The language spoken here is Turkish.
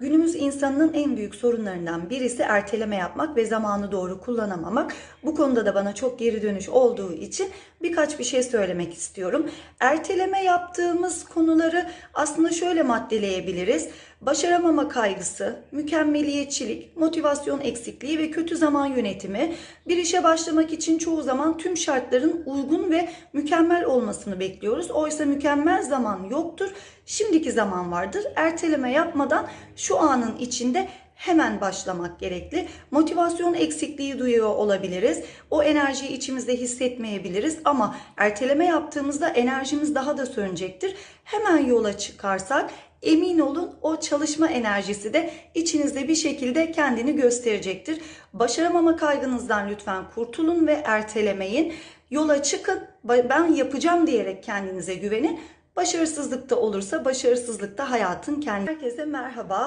Günümüz insanının en büyük sorunlarından birisi erteleme yapmak ve zamanı doğru kullanamamak. Bu konuda da bana çok geri dönüş olduğu için birkaç bir şey söylemek istiyorum. Erteleme yaptığımız konuları aslında şöyle maddeleyebiliriz. Başaramama kaygısı, mükemmeliyetçilik, motivasyon eksikliği ve kötü zaman yönetimi bir işe başlamak için çoğu zaman tüm şartların uygun ve mükemmel olmasını bekliyoruz. Oysa mükemmel zaman yoktur. Şimdiki zaman vardır. Erteleme yapmadan şu anın içinde hemen başlamak gerekli. Motivasyon eksikliği duyuyor olabiliriz. O enerjiyi içimizde hissetmeyebiliriz ama erteleme yaptığımızda enerjimiz daha da sönecektir. Hemen yola çıkarsak emin olun o çalışma enerjisi de içinizde bir şekilde kendini gösterecektir. Başaramama kaygınızdan lütfen kurtulun ve ertelemeyin. Yola çıkın. Ben yapacağım diyerek kendinize güvenin. Başarısızlık da olursa başarısızlık da hayatın kendi. Herkese merhaba.